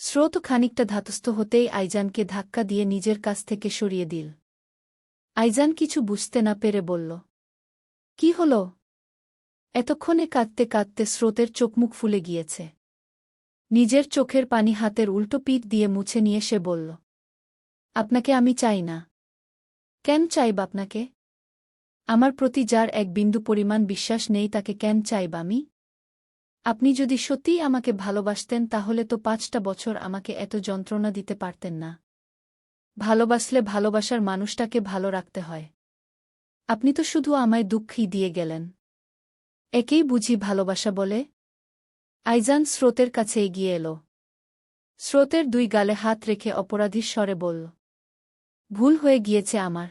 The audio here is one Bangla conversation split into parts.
স্রোত খানিকটা ধাতস্থ হতেই আইজানকে ধাক্কা দিয়ে নিজের কাছ থেকে সরিয়ে দিল। আইজান কিছু বুঝতে না পেরে বলল, কি হল? এতক্ষণে কাঁদতে কাঁদতে স্রোতের চোখমুখ ফুলে গিয়েছে। নিজের চোখের পানি হাতের উল্টো পিঠ দিয়ে মুছে নিয়ে সে বলল, আপনাকে আমি চাই না। কেন চাইব আপনাকে? আমার প্রতি যার এক বিন্দু পরিমাণ বিশ্বাস নেই তাকে কেন চাইব আমি? আপনি যদি সত্যিই আমাকে ভালোবাসতেন, তাহলে তো পাঁচটা বছর আমাকে এত যন্ত্রণা দিতে পারতেন না। ভালোবাসলে ভালোবাসার মানুষটাকে ভালো রাখতে হয়। আপনি তো শুধু আমায় দুঃখই দিয়ে গেলেন। একেই বুঝি ভালোবাসা বলে। আইজান স্রোতের কাছে এগিয়ে এলো। স্রোতের দুই গালে হাত রেখে অপরাধীর স্বরে বলল, ভুল হয়ে গিয়েছে আমার।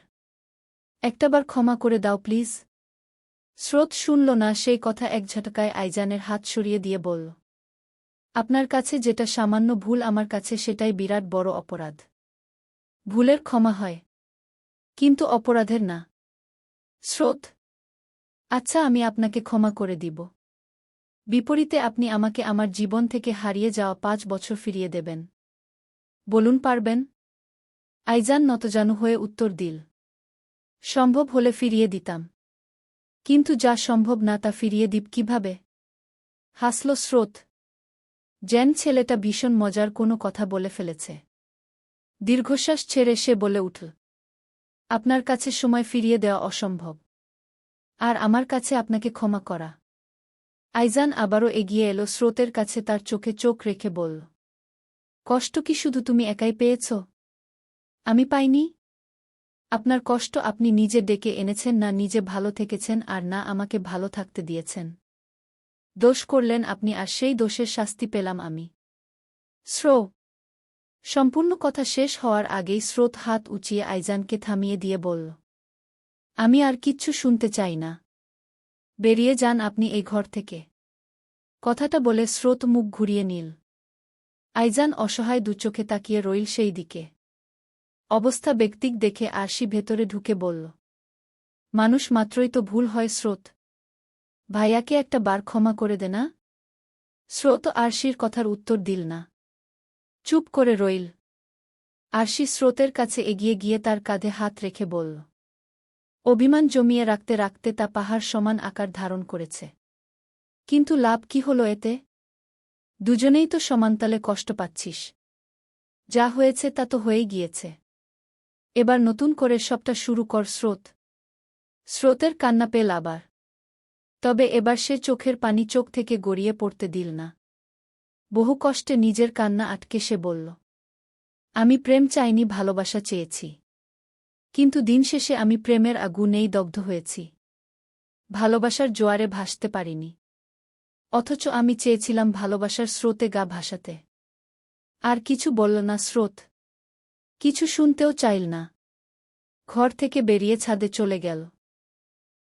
একটাবার ক্ষমা করে দাও, প্লিজ। স্রোত শুনল না, সেই কথা এক ঝটকায় আইজানের হাত সরিয়ে দিয়ে বলল, আপনার কাছে যেটা সামান্য ভুল, আমার কাছে সেটাই বিরাট বড় অপরাধ। ভুলের ক্ষমা হয়, কিন্তু অপরাধের না। স্রোত আচ্ছা আমি আপনাকে ক্ষমা করে দিব। বিপরীতে আপনি আমাকে আমার জীবন থেকে হারিয়ে যাওয়া পাঁচ বছর ফিরিয়ে দেবেন। বলুন, পারবেন? আইজান নতজানু হয়ে উত্তর দিল, সম্ভব হলে ফিরিয়ে দিতাম। কিন্তু যা সম্ভব না তা ফিরিয়ে দিব কীভাবে? হাসল স্রোত। জেন ছেলেটা ভীষণ মজার কোনো কথা বলে ফেলেছে। দীর্ঘশ্বাস ছেড়ে সে বলে উঠল, আপনার কাছে সময় ফিরিয়ে দেওয়া অসম্ভব। আর আমার কাছে আপনাকে ক্ষমা করা। আইজান আবারও এগিয়ে এলো, স্রোতের কাছে তার চোখে চোখ রেখে বলল, কষ্ট কি শুধু তুমি একাই পেয়েছ? আমি পাইনি? আপনার কষ্ট আপনি নিজে ডেকে এনেছেন না নিজে ভালো থেকেছেন আর না আমাকে ভালো থাকতে দিয়েছেন। দোষ করলেন আপনি আর সেই দোষের শাস্তি পেলাম আমি। স্রো সম্পূর্ণ কথা শেষ হওয়ার আগেই স্রোত হাত উঁচিয়ে আইজানকে থামিয়ে দিয়ে বলল, আমি আর কিচ্ছু শুনতে চাই না। বেরিয়ে যান আপনি এই ঘর থেকে কথাটা বলে স্রোত মুখ ঘুরিয়ে নিল। আইজান অসহায় দুচোখে তাকিয়ে রইল সেই দিকে। অবস্থা ব্যক্তিক দেখে আরশি ভেতরে ঢুকে বলল, মানুষ মাত্রই তো ভুল হয়, স্রোত। ভাইয়াকে একটা বার ক্ষমা করে দে না? স্রোত আরশির কথার উত্তর দিল না। চুপ করে রইল। আরশি স্রোতের কাছে এগিয়ে গিয়ে তার কাঁধে হাত রেখে বলল, অভিমান জমিয়ে রাখতে রাখতে তা পাহাড় সমান আকার ধারণ করেছে। কিন্তু লাভ কি হল এতে? দুজনেই তো সমান্তালে কষ্ট পাচ্ছিস। যা হয়েছে তা তো হয়েই গিয়েছে। এবার নতুন করে সবটা শুরু কর স্রোত। স্রোতের কান্না পেল আবার। তবে এবার সে চোখের পানি চোখ থেকে গড়িয়ে পড়তে দিল না। বহু কষ্টে নিজের কান্না আটকে সে বলল, আমি প্রেম চাইনি, ভালোবাসা চেয়েছি। কিন্তু দিন শেষে আমি প্রেমের আগুনেই দগ্ধ হয়েছি। ভালোবাসার জোয়ারে ভাসতে পারিনি। অথচ আমি চেয়েছিলাম ভালোবাসার স্রোতে গা ভাসাতে। আর কিছু বলল না স্রোত। কিছু শুনতেও চাইল না। ঘর থেকে বেরিয়ে ছাদে চলে গেল।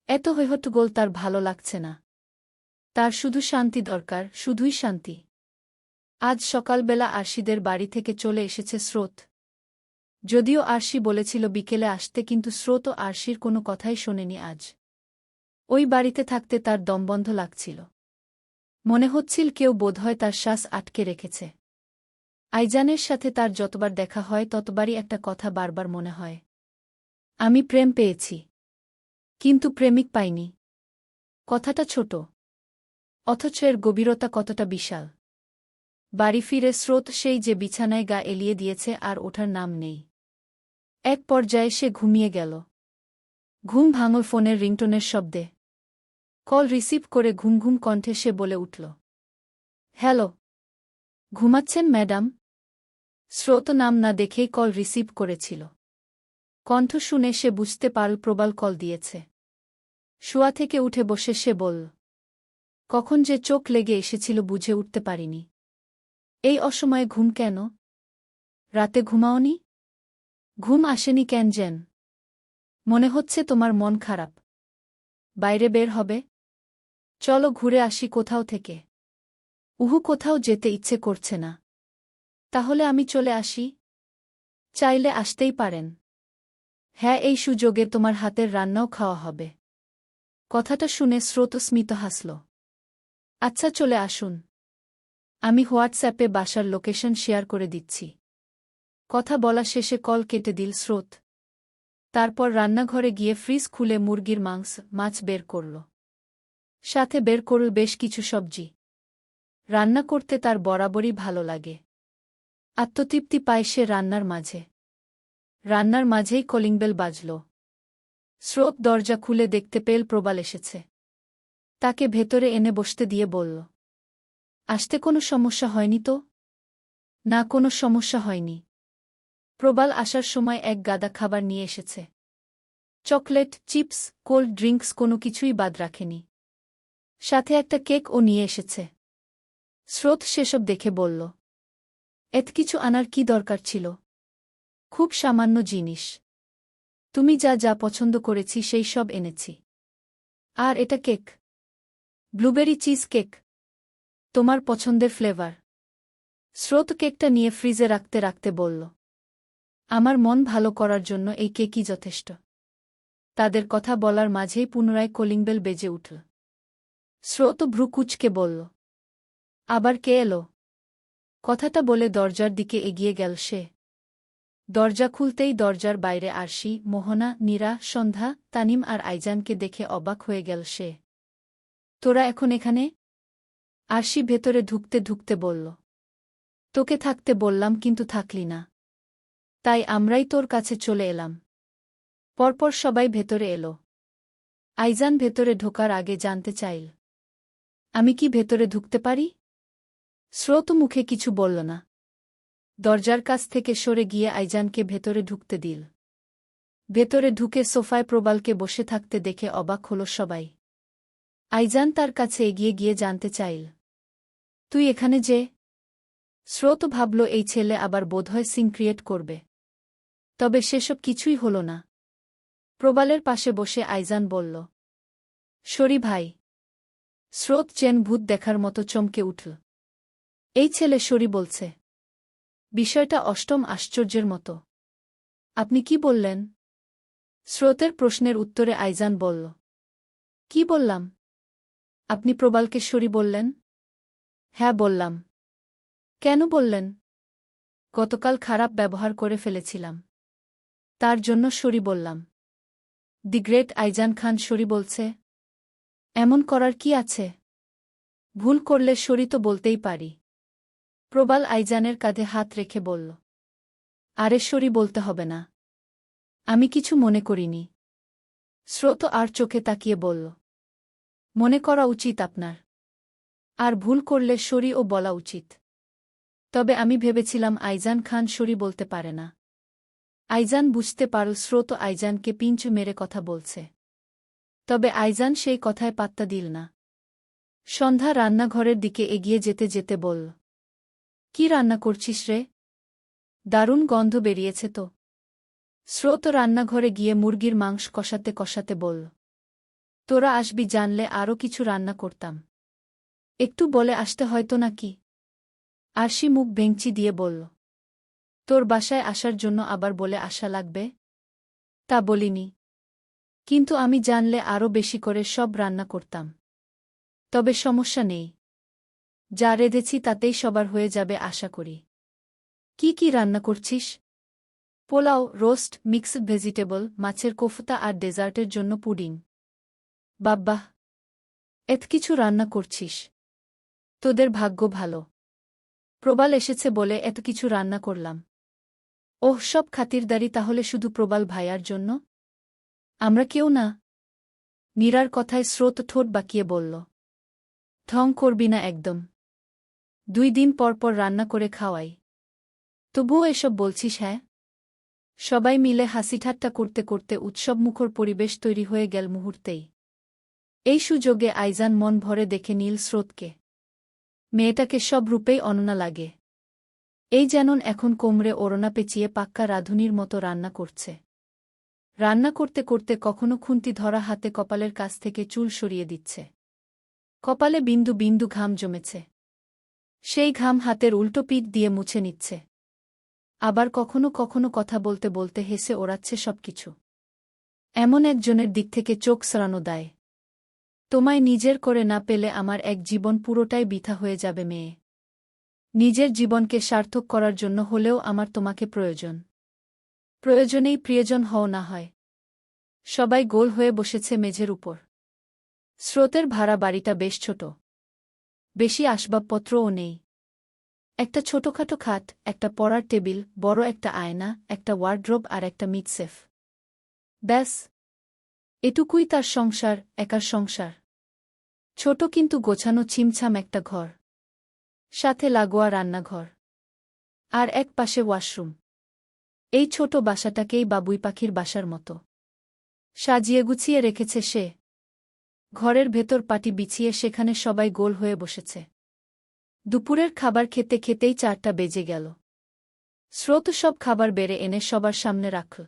এত হৈহট্টগোল তার ভালো লাগছে না। তার শুধু শান্তি দরকার, শুধুই শান্তি। আজ সকালবেলা আরশিদের বাড়ি থেকে চলে এসেছে স্রোত। যদিও আরশি বলেছিল বিকেলে আসতে, কিন্তু স্রোত ও আরশির কোনো কথাই শোনেনি আজ। ওই বাড়িতে থাকতে তার দমবন্ধ লাগছিল। মনে হচ্ছিল কেউ বোধহয় তার শ্বাস আটকে রেখেছে। আইজানের সাথে তার যতবার দেখা হয়, ততবারই একটা কথা বারবার মনে হয়। আমি প্রেম পেয়েছি, কিন্তু প্রেমিক পাইনি। কথাটা ছোট, অথচ এর গভীরতা কতটা বিশাল। বাড়ি ফিরে স্রোত সেই যে বিছানায় গা এলিয়ে দিয়েছে আর ওঠার নাম নেই। এক পর্যায়ে সে ঘুমিয়ে গেল। ঘুম ভাঙল ফোনের রিংটোনের শব্দে। কল রিসিভ করে ঘুম ঘুম কণ্ঠে সে বলে উঠল, হ্যালো, ঘুমাচ্ছেন ম্যাডাম? স্রোত নাম না দেখেই কল রিসিভ করেছিল। কণ্ঠ শুনে সে বুঝতে পারল প্রবাল কল দিয়েছে। শুয়া থেকে উঠে বসে সে বলল, কখন যে চোখ লেগে এসেছিল বুঝে উঠতে পারিনি। এই অসময়ে ঘুম কেন? রাতে ঘুমাওনি? ঘুম আসেনি কেন যেন? মনে হচ্ছে তোমার মন খারাপ। বাইরে বের হবে। চলো ঘুরে আসি কোথাও থেকে। উহু, কোথাও যেতে ইচ্ছে করছে না। তাহলে আমি চলে আসি। চাইলে আসতেই পারেন। হ্যাঁ এই সুযোগে তোমার হাতের রান্নাও খাওয়া হবে। কথাটা শুনে স্রোত স্মিত হাসল। আচ্ছা চলে আসুন। আমি হোয়াটসঅ্যাপে বাসার লোকেশন শেয়ার করে দিচ্ছি। কথা বলা শেষে কল কেটে দিল স্রোত। তারপর রান্নাঘরে গিয়ে ফ্রিজ খুলে মুরগির মাংস, মাছ বের করল। সাথে বের করল বেশ কিছু সবজি। রান্না করতে তার বরাবরই ভালো লাগে। আত্মতৃপ্তি পায় সে রান্নার মাঝে। রান্নার মাঝেই কলিংবেল বাজল। স্রোত দরজা খুলে দেখতে পেল প্রবাল এসেছে। তাকে ভেতরে এনে বসতে দিয়ে বলল, আসতে কোনো সমস্যা হয়নি তো? না, কোনো সমস্যা হয়নি। প্রবাল আসার সময় এক গাদা খাবার নিয়ে এসেছে। চকলেট, চিপস, কোল্ড ড্রিঙ্কস কোনো কিছুই বাদ রাখেনি। সাথে একটা কেকও নিয়ে এসেছে। স্রোত সেসব দেখে বলল এত কিছু আনার কি দরকার ছিল? খুব সামান্য জিনিস। তুমি যা যা পছন্দ করেছি সেই সব এনেছি। আর এটা কেক। Blueberry cheese cake. তোমার পছন্দের ফ্লেভার। স্রোত কেকটা নিয়ে ফ্রিজে রাখতে রাখতে বলল। আমার মন ভালো করার জন্য এই কেকই যথেষ্ট। তাদের কথা বলার মাঝেই পুনরায় কলিংবেল বেজে উঠল। স্রোত ভ্রুকুচকে বলল, আবার কে এলো? কথাটা বলে দরজার দিকে এগিয়ে গেল সে। দরজা খুলতেই দরজার বাইরে আরশি, মোহনা, নীরা, সন্ধ্যা, তানিম আর আইজানকে দেখে অবাক হয়ে গেল সে। তোরা এখন এখানে? আরশি ভেতরে ঢুকতে ঢুকতে বলল। তোকে থাকতে বললাম কিন্তু থাকলি না। তাই আমরাই তোর কাছে চলে এলাম। পরপর সবাই ভেতরে এলো। আইজান ভেতরে ঢোকার আগে জানতে চাইল, আমি কি ভেতরে ঢুকতে পারি? স্রোত মুখে কিছু বলল না। দরজার কাছ থেকে সরে গিয়ে আইজানকে ভেতরে ঢুকতে দিল। ভেতরে ঢুকে সোফায় প্রবালকে বসে থাকতে দেখে অবাক হল সবাই। আইজান তার কাছে এগিয়ে গিয়ে জানতে চাইল, তুই এখানে যে? স্রোত ভাবল, এই ছেলে আবার বোধহয় সিন ক্রিয়েট করবে। তবে সেসব কিছুই হল না। প্রবালের পাশে বসে আইজান বলল, সরি ভাই। স্রোত চেন ভূত দেখার মতো চমকে উঠল। এই ছেলে সরি বলছে। বিষয়টা অষ্টম আশ্চর্যের মতো। আপনি কি বললেন? স্রোতের প্রশ্নের উত্তরে আইজান বলল। কি বললাম? আপনি প্রবালকে সরি বললেন? হ্যাঁ বললাম। কেন বললেন? গতকাল খারাপ ব্যবহার করে ফেলেছিলাম। তার জন্য সরি বললাম। দি গ্রেট আইজান খান সরি বলছে। এমন করার কি আছে? ভুল করলে সরি তো বলতেই পারি। প্রবাল আইজানের কাঁধে হাত রেখে বলল আরে সরি বলতে হবে না। আমি কিছু মনে করিনি। স্রোত আর চোখে তাকিয়ে বলল, মনে করা উচিত আপনার। আর ভুল করলে সরি ও বলা উচিত। তবে আমি ভেবেছিলাম আইজান খান সরি বলতে পারে না। আইজান বুঝতে পারল স্রোত আইজানকে পিঞ্চ মেরে কথা বলছে। তবে আইজান সেই কথায় পাত্তা দিল না। সন্ধ্যা রান্নাঘরের দিকে এগিয়ে যেতে যেতে বলল কি রান্না করছিস রে? দারুণ গন্ধ বেরিয়েছে তো। স্রোত রান্নাঘরে গিয়ে মুরগির মাংস কষাতে কষাতে বলল, তোরা আসবি জানলে আরও কিছু রান্না করতাম। একটু বলে আসতে হয়তো নাকি আরশি মুখ ভেঙচি দিয়ে বলল, তোর বাসায় আসার জন্য আবার বলে আসা লাগবে? তা বলিনি। কিন্তু আমি জানলে আরও বেশি করে সব রান্না করতাম। তবে সমস্যা নেই। যা রেঁধেছি তাতেই সবার হয়ে যাবে আশা করি। কি কি রান্না করছিস? পোলাও, রোস্ট, মিক্সড ভেজিটেবল, মাছের কোফতা আর ডেজার্টের জন্য পুডিং। বাব্বাহ, এত কিছু রান্না করছিস। তোদের ভাগ্য ভালো। প্রবাল এসেছে বলে এত কিছু রান্না করলাম। ওহ, সব খাতিরদারি তাহলে শুধু প্রবাল ভাইয়ার জন্য? আমরা কেউ না। মীরার কথায় স্রোত ঠোঁট বাকিয়ে বলল ঠং করবি না একদম। দুই দিন পর পর রান্না করে খাওয়াই। তবুও এসব বলছিস হ্যাঁ? সবাই মিলে হাসিঠাট্টা করতে করতে উৎসবমুখর পরিবেশ তৈরি হয়ে গেল মুহূর্তেই। এই সুযোগে আইজান মন ভরে দেখে নীল স্রোতকে। মেয়েটাকে সব রূপেই অননা লাগে। এই যেনন এখন কোমরে ওড়না পেঁচিয়ে পাক্কা রাধুনির মতো রান্না করছে। রান্না করতে করতে কখনো খুন্তি ধরা হাতে কপালের কাছ থেকে চুল সরিয়ে দিচ্ছে। কপালে বিন্দু বিন্দু ঘাম জমেছে। সেই ঘাম হাতের উল্টো পিঠ দিয়ে মুছে নিচ্ছে। আবার কখনো কখনো কথা বলতে বলতে হেসে ওড়াচ্ছে সবকিছু। এমন একজনের দিক থেকে চোখ সরানো দেয়। তোমায় নিজের করে না পেলে আমার এক জীবন পুরোটাই বিথা হয়ে যাবে মেয়ে। নিজের জীবনকে সার্থক করার জন্য হলেও আমার তোমাকে প্রয়োজন। প্রয়োজনেই প্রিয়জন হও না হয়। সবাই গোল হয়ে বসেছে মেঝের উপর। স্রোতের ভাড়া বাড়িটা বেশ ছোট। বেশি আসবাবপত্রও নেই। একটা ছোটখাটো খাট, একটা পড়ার টেবিল, বড় একটা আয়না, একটা ওয়ার্ড্রোব আর একটা মিটসেফ। ব্যাস। এটুকুই তার সংসার, একার সংসার। ছোট কিন্তু গোছানো ছিমছাম একটা ঘর। সাথে লাগোয়া রান্নাঘর। আর এক পাশে ওয়াশরুম। এই ছোট বাসাটাকেই বাবুই পাখির বাসার মতো। সাজিয়ে গুছিয়ে রেখেছে সে। ঘরের ভেতর পাটি বিছিয়ে সেখানে সবাই গোল হয়ে বসেছে। দুপুরের খাবার খেতে খেতেই চারটা বেজে গেল। স্রোত সব খাবার বেড়ে এনে সবার সামনে রাখল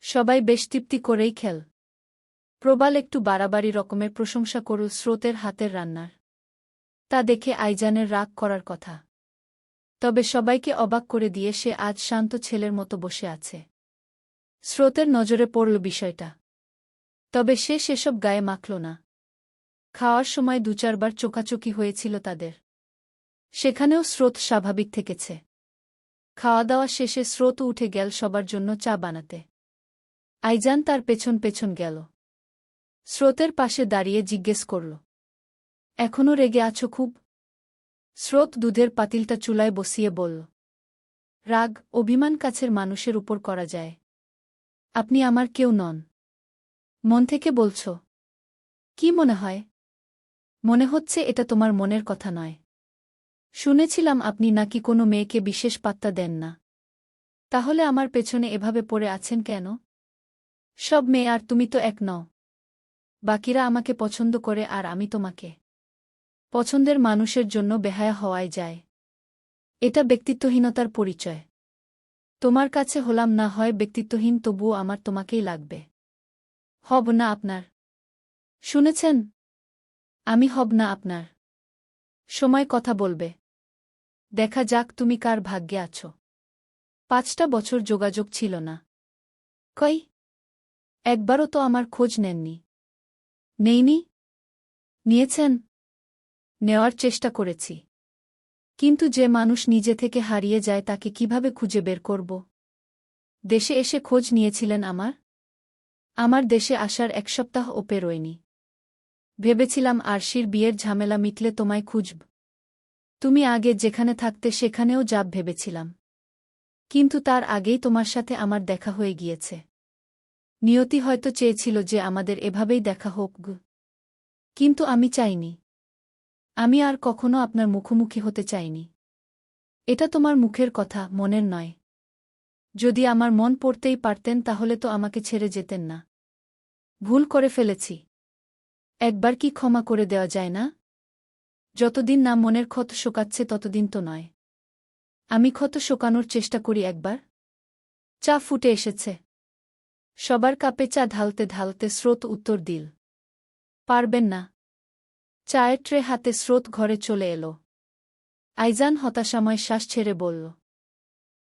সবাই বেশ তৃপ্তি করেই খেল। প্রবাল একটু বাড়াবাড়ি রকমের প্রশংসা করল স্রোতের হাতের রান্নার। তা দেখে আইজানের রাগ করার কথা। তবে সবাইকে অবাক করে দিয়ে সে আজ শান্ত ছেলের মতো বসে আছে। স্রোতের নজরে পড়ল বিষয়টা। তবে সে সেসব গায়ে মাখল না। খাওয়ার সময় দু চারবার চোকাচোকি হয়েছিল তাদের। সেখানেও স্রোত স্বাভাবিক থেকেছে। খাওয়া দাওয়া শেষে স্রোত উঠে গেল সবার জন্য চা বানাতে। আইজান তার পেছন পেছন গেল। স্রোতের পাশে দাঁড়িয়ে জিজ্ঞেস করল এখনও রেগে আছো খুব? স্রোত দুধের পাতিলটা চুলায় বসিয়ে বলল, রাগ, অভিমান কাছের মানুষের উপর করা যায়। আপনি আমার কেউ নন। মন থেকে বলছ। কি মনে হয়? মনে হচ্ছে এটা তোমার মনের কথা নয়। শুনেছিলাম আপনি নাকি কোনো মেয়েকে বিশেষ পাত্তা দেন না। তাহলে আমার পেছনে এভাবে পড়ে আছেন কেন? সব মেয়ে আর তুমি তো এক নও। বাকিরা আমাকে পছন্দ করে আর আমি তোমাকে। পছন্দের মানুষের জন্য বেহায়া হওয়ায় যায়। এটা ব্যক্তিত্বহীনতার পরিচয়। তোমার কাছে হলাম না হয় ব্যক্তিত্বহীন তবুও আমার তোমাকেই লাগবে। হব না আপনার। শুনেছেন? আমি হব না আপনার। সময় কথা বলবে। দেখা যাক তুমি কার ভাগ্যে আছো। পাঁচটা বছর যোগাযোগ ছিল না। কই? একবারও তো আমার খোঁজ নেননি। নেইনি? নিয়েছেন? নেওয়ার চেষ্টা করেছি। কিন্তু যে মানুষ নিজে থেকে হারিয়ে যায় তাকে কীভাবে খুঁজে বের করব? দেশে এসে খোঁজ নিয়েছিলেন আমার? আমার দেশে আসার এক সপ্তাহ ও পেরোয়নি ভেবেছিলাম আরশির বিয়ের ঝামেলা মিটলে তোমায় খুঁজব। তুমি আগে যেখানে থাকতে সেখানেও যাব ভেবেছিলাম। কিন্তু তার আগেই তোমার সাথে আমার দেখা হয়ে গিয়েছে। নিয়তি হয়তো চেয়েছিল যে আমাদের এভাবেই দেখা হোক কিন্তু আমি চাইনি। আমি আর কখনো আপনার মুখোমুখি হতে চাইনি। এটা তোমার মুখের কথা, মনের নয়। যদি আমার মন পড়তেই পারতেন তাহলে তো আমাকে ছেড়ে যেতেন না। ভুল করে ফেলেছি। একবার কি ক্ষমা করে দেওয়া যায় না? যতদিন না মনের ক্ষত শোকাচ্ছে ততদিন তো নয়। আমি ক্ষত শোকানোর চেষ্টা করি একবার। চা ফুটে এসেছে। সবার কাপে চা ঢালতে ঢালতে স্রোত উত্তর দিল। পারবেন না। চায়ের ট্রে হাতে স্রোত ঘরে চলে এলো। আইজান হতাশাময় শ্বাস ছেড়ে বলল,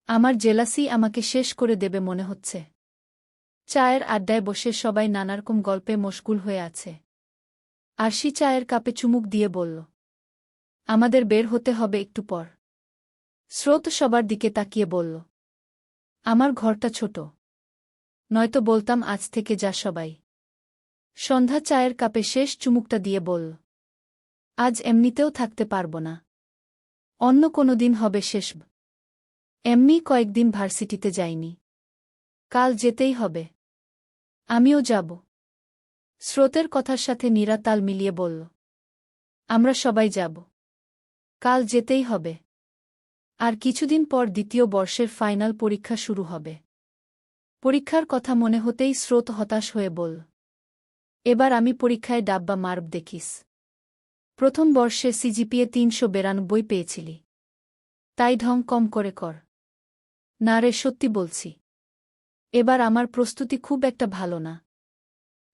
আমার জেলাসি আমাকে শেষ করে দেবে মনে হচ্ছে। চায়ের আড্ডায় বসে সবাই নানারকম গল্পে মশগুল হয়ে আছে। আরশি চায়ের কাপে চুমুক দিয়ে বলল, আমাদের বের হতে হবে একটু পর। স্রোত সবার দিকে তাকিয়ে বলল, আমার ঘরটা ছোট। নয়তো বলতাম আজ থেকে যা সবাই। সন্ধ্যা চায়ের কাপে শেষ চুমুকটা দিয়ে বলল, আজ এমনিতেও থাকতে পারব না। অন্য কোনো দিন হবে শেষ। এমনি কয়েকদিন ভার্সিটিতে যাইনি। কাল যেতেই হবে। আমিও যাব। স্রোতের কথার সাথে নীরা তাল মিলিয়ে বলল, আমরা সবাই যাব। কাল যেতেই হবে। আর কিছুদিন পর দ্বিতীয় বর্ষের ফাইনাল পরীক্ষা শুরু হবে। পরীক্ষার কথা মনে হতেই স্রোত হতাশ হয়ে বল এবার আমি পরীক্ষায় ডাব্বা মার্ব দেখিস। প্রথম বর্ষে সিজিপিএ তিনশো বেরানব্বই পেয়েছিলি। তাই ঢং কম করে কর। না রে, সত্যি বলছি। এবার আমার প্রস্তুতি খুব একটা ভালো না।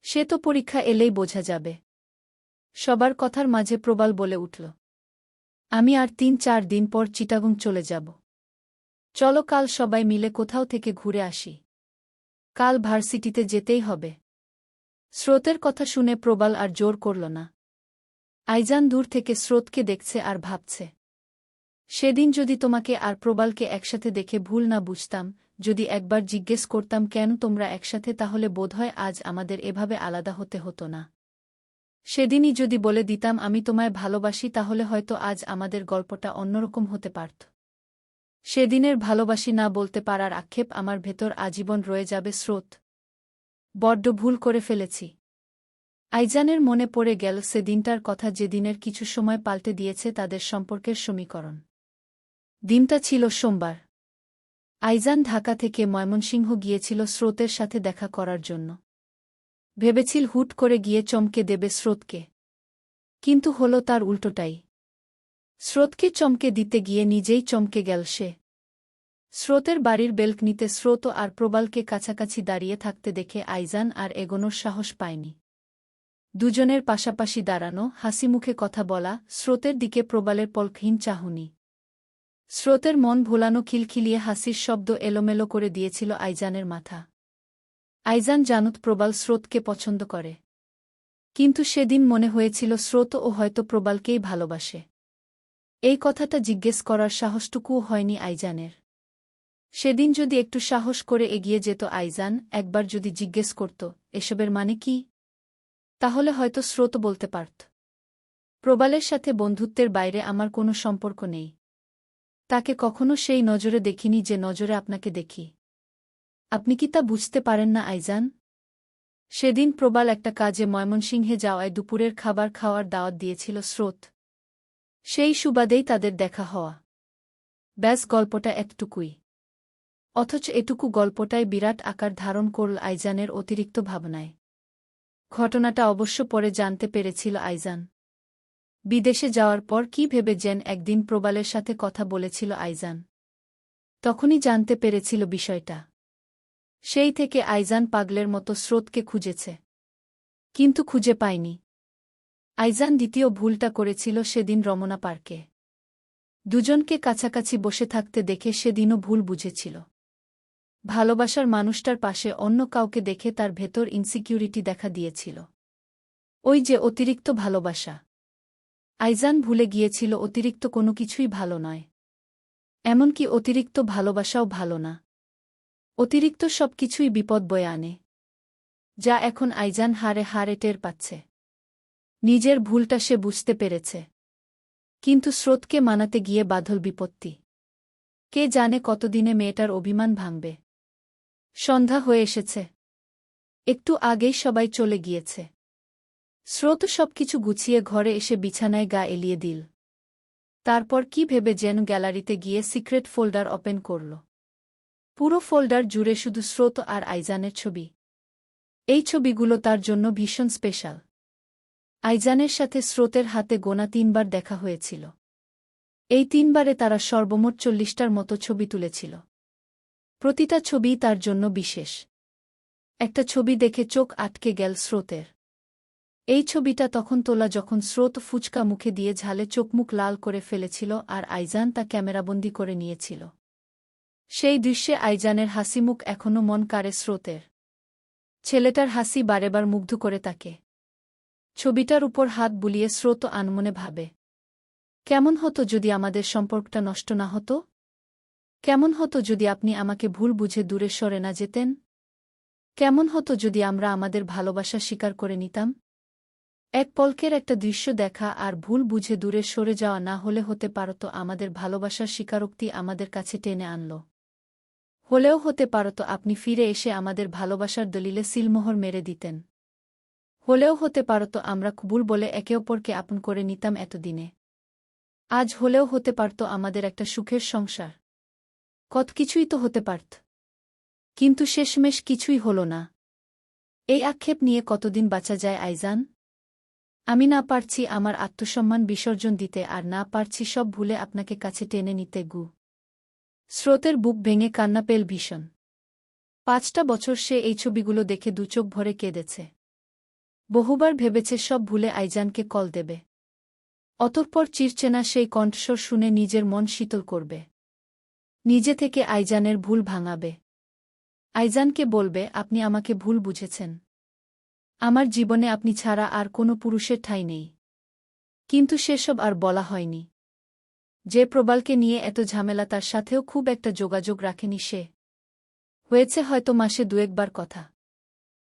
সে তো পরীক্ষা এলেই বোঝা যাবে। সবার কথার মাঝে প্রবাল বলে উঠল, আমি আর তিন চার দিন পর চিটাগং চলে যাব। চলো কাল সবাই মিলে কোথাও থেকে ঘুরে আসি। কাল ভার্সিটিতে যেতেই হবে স্রোতের কথা শুনে প্রবাল আর জোর করল না। আইজান দূর থেকে স্রোতকে দেখছে আর ভাবছে, সেদিন যদি তোমাকে আর প্রবালকে একসাথে দেখে ভুল না বুঝতাম যদি একবার জিজ্ঞেস করতাম, কেন তোমরা একসাথে? তাহলে বোধহয় আজ আমাদের এভাবে আলাদা হতে হতো না। সেদিনই যদি বলে দিতাম, আমি তোমায় ভালোবাসি, তাহলে হয়তো আজ আমাদের গল্পটা অন্যরকম হতে পারত। সেদিনের ভালোবাসি না বলতে পারার আক্ষেপ আমার ভেতর আজীবন রয়ে যাবে স্রোত। বড্ড ভুল করে ফেলেছি। আইজানের মনে পড়ে গেল সেদিনটার কথা যেদিনের কিছু সময় পাল্টে দিয়েছে তাদের সম্পর্কের সমীকরণ। দিনটা ছিল সোমবার। আইজান ঢাকা থেকে ময়মনসিংহ গিয়েছিল স্রোতের সাথে দেখা করার জন্য। ভেবেছিল হুট করে গিয়ে চমকে দেবে স্রোতকে। কিন্তু হল তার উল্টোটাই। স্রোতকে চমকে দিতে গিয়ে নিজেই চমকে গেল সে। স্রোতের বাড়ির বেলকনিতে স্রোত আর প্রবালকে কাছাকাছি দাঁড়িয়ে থাকতে দেখে আইজান আর এগোনোর সাহস পায়নি। দুজনের পাশাপাশি দাঁড়ানো, হাসিমুখে কথা বলা, স্রোতের দিকে প্রবালের পলকহীন চাহনি। স্রোতের মন ভোলানো খিলখিলিয়ে হাসির শব্দ এলোমেলো করে দিয়েছিল আইজানের মাথা। আইজান জানুত প্রবাল স্রোতকে পছন্দ করে। কিন্তু সেদিন মনে হয়েছিল স্রোত ও হয়তো প্রবালকেই ভালোবাসে। এই কথাটা জিজ্ঞেস করার সাহসটুকুও হয়নি আইজানের। সেদিন যদি একটু সাহস করে এগিয়ে যেত আইজান, একবার যদি জিজ্ঞেস করত, এসবের মানে কি? তাহলে হয়তো স্রোত বলতে পারত। প্রবালের সাথে বন্ধুত্বের বাইরে আমার কোনো সম্পর্ক নেই। তাকে কখনো সেই নজরে দেখিনি যে নজরে আপনাকে দেখি। আপনি কি তা বুঝতে পারেন না, আইজান? সেদিন প্রবাল একটা কাজে ময়মনসিংহে যাওয়ায় দুপুরের খাবার খাওয়ার দাওয়াত দিয়েছিল স্রোত। সেই সুবাদেই তাদের দেখা হওয়া। ব্যাস, গল্পটা একটুকুই। অথচ এটুকু গল্পটাই বিরাট আকার ধারণ করল আইজানের অতিরিক্ত ভাবনায়। ঘটনাটা অবশ্য পরে জানতে পেরেছিল আইজান। বিদেশে যাওয়ার পর কি ভেবে যেন একদিন প্রবালের সাথে কথা বলেছিল আইজান? তখনই জানতে পেরেছিল বিষয়টা। সেই থেকে আইজান পাগলের মতো স্রোতকে খুঁজেছে। কিন্তু খুঁজে পায়নি। আইজান দ্বিতীয় ভুলটা করেছিল সেদিন রমনা পার্কে। দুজনকে কাছাকাছি বসে থাকতে দেখে সেদিনও ভুল বুঝেছিল। ভালোবাসার মানুষটার পাশে অন্য কাউকে দেখে তার ভেতর ইনসিকিউরিটি দেখা দিয়েছিল। ওই যে অতিরিক্ত ভালোবাসা। আইজান ভুলে গিয়েছিল, অতিরিক্ত কোনো কিছুই ভালো নয়। এমনকি অতিরিক্ত ভালোবাসাও ভালো না। অতিরিক্ত সব কিছুই বিপদ বয়ে আনে। যা এখন আইজান হারে হারে টের পাচ্ছে। নিজের ভুলটা সে বুঝতে পেরেছে। কিন্তু স্রোতকে মানাতে গিয়ে বাধল বিপত্তি। কে জানে কতদিনে মেয়েটার অভিমান ভাঙবে। সন্ধ্যা হয়ে এসেছে। একটু আগেই সবাই চলে গিয়েছে। স্রোত সবকিছু গুছিয়ে ঘরে এসে বিছানায় গা এলিয়ে দিল। তারপর কি ভেবে যেন গ্যালারিতে গিয়ে সিক্রেট ফোল্ডার ওপেন করল। পুরো ফোল্ডার জুড়ে শুধু স্রোত আর আইজানের ছবি। এই ছবিগুলো তার জন্য ভীষণ স্পেশাল। আইজানের সাথে স্রোতের হাতে গোনা তিনবার দেখা হয়েছিল। এই তিনবারে তারা সর্বমোট চল্লিশটার মতো ছবি তুলেছিল। প্রতিটা ছবিই তার জন্য বিশেষ। একটা ছবি দেখে চোখ আটকে গেল স্রোতের। এই ছবিটা তখন তোলা যখন স্রোত ফুচকা মুখে দিয়ে ঝালে চোখমুখ লাল করে ফেলেছিল আর আইজান তা ক্যামেরাবন্দি করে নিয়েছিল। সেই দৃশ্যে আইজানের হাসিমুখ এখনও মন কারে স্রোতের। ছেলেটার হাসি বারেবার মুগ্ধ করে তাকে। ছবিটার উপর হাত বুলিয়ে স্রোত আনমনে ভাবে, কেমন হতো যদি আমাদের সম্পর্কটা নষ্ট না হতো? কেমন হতো যদি আপনি আমাকে ভুল বুঝে দূরে সরে না যেতেন? কেমন হতো যদি আমরা আমাদের ভালোবাসা স্বীকার করে নিতাম? এক পলকের একটা দৃশ্য দেখা আর ভুল বুঝে দূরে সরে যাওয়া না হলে হতে পারত আমাদের ভালোবাসার স্বীকারোক্তি আমাদের কাছে টেনে আনল। হলেও হতে পারত আপনি ফিরে এসে আমাদের ভালোবাসার দলিলে সিলমোহর মেরে দিতেন। হলেও হতে পারত আমরা কুবুল বলে একে অপরকে আপন করে নিতাম এতদিনে। আজ হলেও হতে পারত আমাদের একটা সুখের সংসার। কত কিছুই তো হতে পারত। কিন্তু শেষমেশ কিছুই হল না। এই আক্ষেপ নিয়ে কতদিন বাঁচা যায় আইজান? আমি না পারছি আমার আত্মসম্মান বিসর্জন দিতে আর না পারছি সব ভুলে আপনাকে কাছে টেনে নিতে গু। স্রোতের বুক ভেঙে কান্না পেল ভীষণ। পাঁচটা বছর সে এই ছবিগুলো দেখে দুচোখ ভরে কেঁদেছে। বহুবার ভেবেছে সব ভুলে আইজানকে কল দেবে। অতঃপর চিরচেনা সেই কণ্ঠস্বর শুনে নিজের মন শীতল করবে। নিজে থেকে আইজানের ভুল ভাঙাবে। আইজানকে বলবে, আপনি আমাকে ভুল বুঝেছেন। আমার জীবনে আপনি ছাড়া আর কোনো পুরুষের ঠাঁই নেই। কিন্তু সেসব আর বলা হয়নি। যে প্রবালকে নিয়ে এত ঝামেলা তার সাথেও খুব একটা যোগাযোগ রাখেনি সে। হয়েছে হয়তো মাসে দুয়েকবার কথা।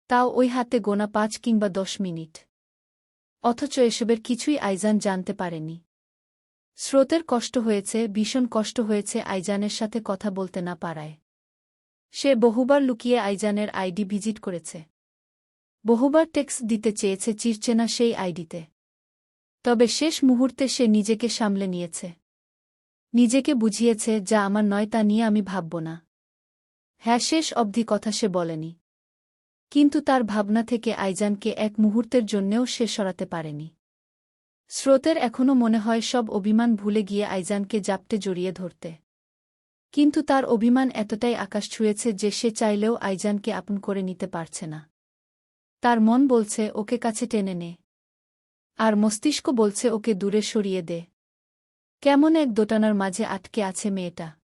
তাও ওই হাতে গোনা পাঁচ কিংবা দশ মিনিট। অথচ এসবের কিছুই আইজান জানতে পারেনি। স্রোতের কষ্ট হয়েছে, ভীষণ কষ্ট হয়েছে আইজানের সাথে কথা বলতে না পারায়। সে বহুবার লুকিয়ে আইজানের আইডি ভিজিট করেছে। বহুবার টেক্স দিতে চেয়েছে চিরচেনা সেই আইডিতে। তবে শেষ মুহূর্তে সে নিজেকে সামলে নিয়েছে। নিজেকে বুঝিয়েছে, যা আমার নয় তা নিয়ে আমি ভাবব না। হ্যাঁ শেষ অবধি কথা সে বলেনি। কিন্তু তার ভাবনা থেকে আইজানকে এক মুহূর্তের জন্যেও সে সরাতে পারেনি। স্রোতের এখনও মনে হয় সব অভিমান ভুলে গিয়ে আইজানকে জাপটে জড়িয়ে ধরতে। কিন্তু তার অভিমান এতটাই আকাশ ছুঁয়েছে যে সে চাইলেও আইজানকে আপন করে নিতে পারছে না। তার মন বলছে, ওকে কাছে টেনে নে। আর মস্তিষ্ক বলছে, ওকে দূরে সরিয়ে দে। কেমন এক দোটানার মাঝে আটকে আছে মেয়েটা।